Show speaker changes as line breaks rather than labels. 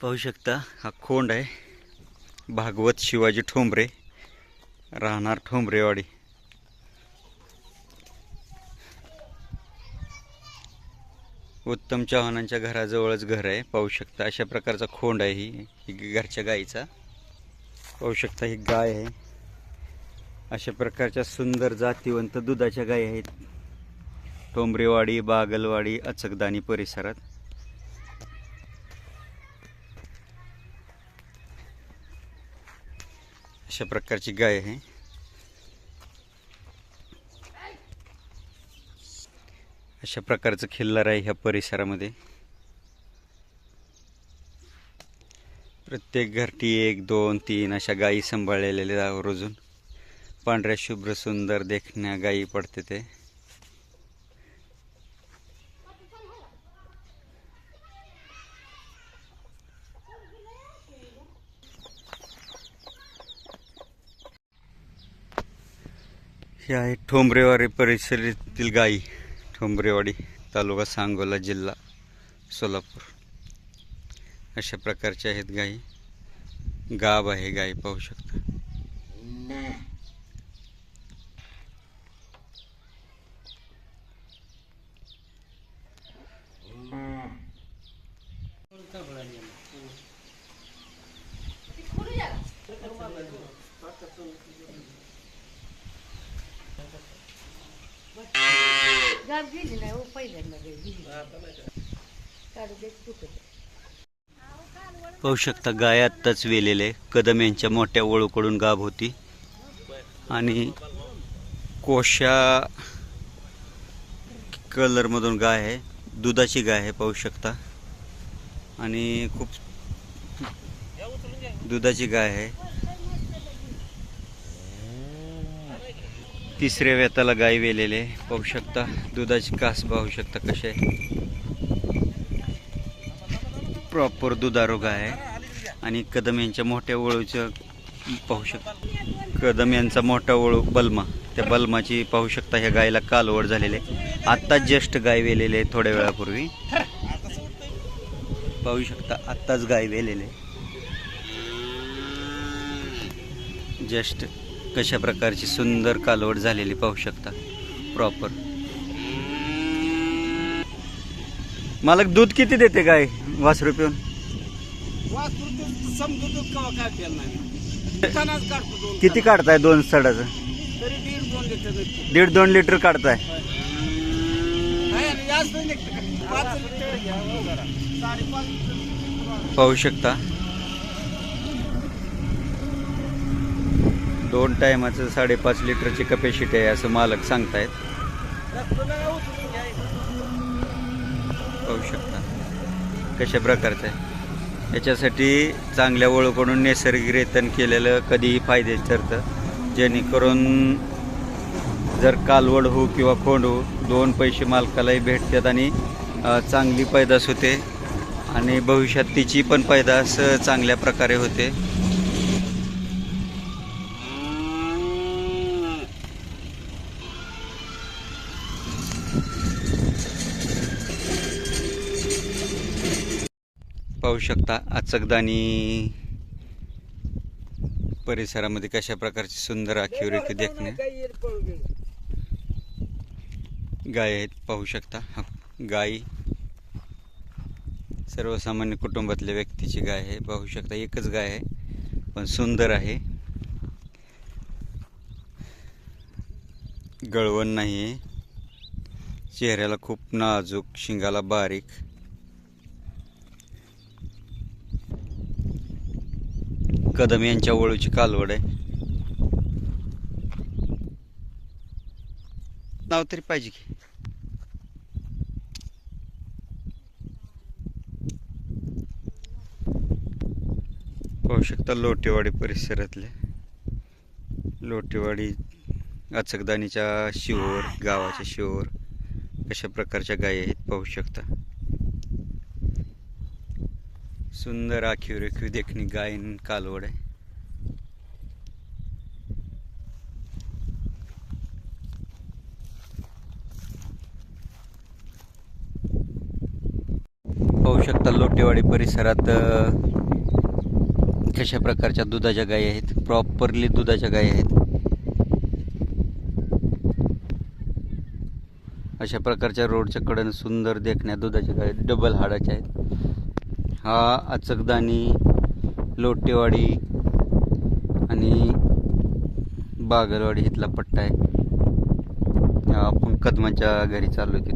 पाहू शकता हा खोंड आहे. भागवत शिवाजी ठोंबरे राहणार ठोंबरेवाडी. उत्तम चव्हाणांच्या घराजवळच घर आहे. पाहू शकता अशा प्रकारचा खोंड आहे ही घरच्या गाईचा. पाहू शकता ही गाय आहे. अशा प्रकारच्या सुंदर जातीवंत दुधाच्या गायी आहेत. ठोंबरेवाडी बागलवाडी अचकदानी परिसरात. अशा प्रकारची गाय आहे. अशा प्रकारचं खिल्लार आहे ह्या परिसरामध्ये. प्रत्येक घरटी एक दोन तीन अशा गायी सांभाळलेल्या रोजून पांढऱ्या शुभ्र सुंदर देखण्या गायी पडते ते. हे आहे ठोंबरेवाडी परिसरातील गायी ठोंबरेवाडी तालुका सांगोला जिल्हा सोलापूर. अशा प्रकारच्या आहेत गायी गाब आहे गाई पाहू शकता.
गाव गेली नाही हो पहिल्यांदा गेली काढू दुखत
पाहू शकता गाय आत्ताच वेलेले कदम यांच्या मोठ्या वळूकडून गाब होती. आणि कोशा कलरमधून गाय आहे. दुधाची गाय आहे पाहू शकता आणि खूप दुधाची गाय आहे. तिसऱ्या वेताला गाय वेलेले. पाहू शकता दुधाची कास पाहू शकता कशी आहे. प्रॉपर दुधारू गाय आहे. आणि कदम यांच्या मोठ्या वळूचं पाहू शकता. कदम यांचा मोठा वळू बलमा. त्या बलमाची पाहू शकता ह्या गायला कालवड झालेले आत्ताच जस्ट गाय वेलेले आहे थोड्या वेळापूर्वी. पाहू शकता आत्ताच गाय वेलेले जस्ट कशा प्रकारची सुंदर कालवड झालेली पाहू शकता. प्रॉपर मालक दूध किती देते गाय? वासरू पिऊन?
काय
किती काढताय दोन सडाचं?
दीड दोन लिटर
काढताय.
नाही आणि
दोन टायमाचं साडेपाच लिटरची कपॅसिटी आहे असं मालक सांगतायत. पाहू शकता. कशा प्रकारचं आहे. याच्यासाठी चांगल्या ओळखून नैसर्गिक रेतन केलेलं कधीही फायदे ठरतं. जेणेकरून जर कालवड हो किंवा खोंड हो दोन पैसे मालकालाही भेटतात आणि चांगली पैदास होते. आणि भविष्यात तिची पण पैदास चांगल्या प्रकारे होते. पाहू शकता अचकदानी परिसरामध्ये कशा प्रकारची सुंदर आखीव रेखी देखणे. गाय आहेत पाहू शकता. गाय सर्वसामान्य कुटुंबातल्या व्यक्तीची गाय आहे पाहू शकता. एकच गाय आहे पण सुंदर आहे. गळवण नाही आहे चेहऱ्याला खूप नाजूक शिंगाला बारीक. कदम यांच्या वळूची कालवड आहे. नाव तरी पाहिजे की. पाहू शकता लोटेवाडी परिसरातले. लोटेवाडी अचकदानीच्या शिवर गावाच्या शिवर अशा प्रकारच्या गायी आहेत पाहू शकता. सुंदर आखीव रेखीव देखणी गायन कालवड आहे. पाहू शकता लोटेवाडी परिसरात कशा प्रकारच्या दुधाच्या गायी आहेत. प्रॉपरली दुधाच्या गायी आहेत. अशा प्रकारच्या रोडच्या कडेनं सुंदर देखण्या दुधाच्या गायी डबल हाडाच्या आहेत. हा अचकदानी लोटेवाडी आणि बागरवाडी इथला पट्टा आहे. आपण कदमाच्या घरी चाललो की